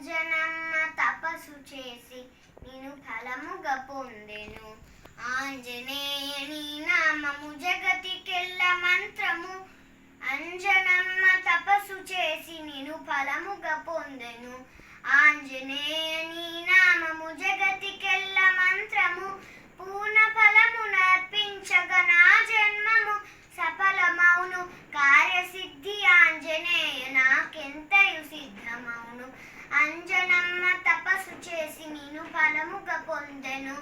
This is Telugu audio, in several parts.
అంజనమ్మ తపస్సు చేసి నేను ఫలముగా పొందెను. ఆంజనేయని నామము జగతికెల్ల మంత్రము. అంజనమ్మ తపస్సు చేసి నేను ఫలముగా పొందెను. ఆంజనేయని నామము జగతికెల్ల మంత్రము పూర్ణ ఫలము నర్పించగ నా జన్మము సఫలమౌను కార్యసిద్ధి ఆంజనేయ నాకెంతయు సిద్ధమౌను. అంజనమ్మ తపస్సు చేసి నేను ఫలముగా పొందెను.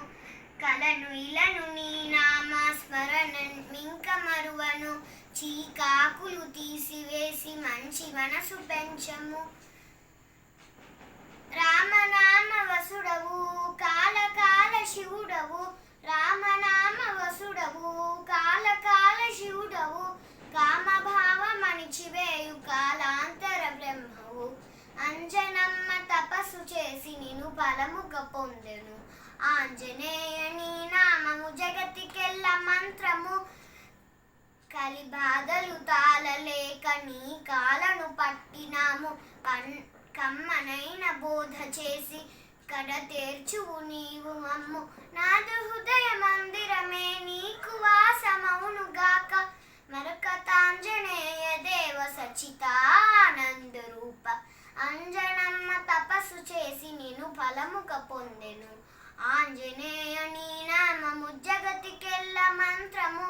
కలను ఇలను నీ నామ స్మరణ మింక మరువను. చీకాకులు తీసివేసి మంచి మనసు పెంచము. రామన అంజనమ్మ తపస్సు చేసి నేను ఫలముగ పొందెను. ఆంజనేయని నామము జగతికెల్ల మంత్రము. కలి బాధలు తాళలేక నీ కాలను పట్టినాము. కన్- కమ్మనైన బోధ చేసి కడ తెర్చువు నీవు అమ్ము. నాదు హృదయ మందిరమే అంజనమ్మ తపస్సు చేసి నేను ఫలముక పొందెను. ఆంజనేయ నీ నామము జగతికెల్ల మంత్రము.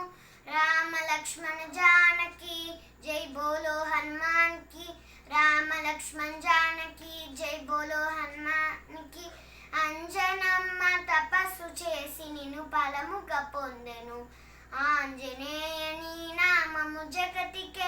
రామ లక్ష్మణ జానకి జై బోలో హనుమాన్కి రామ లక్ష్మణ జానకి జై బోలో హనుమాన్కి అంజనమ్మ తపస్సు చేసి నిన్ను ఫలముగా పొందెను. ఆంజనేయ నీ నామము జగతికి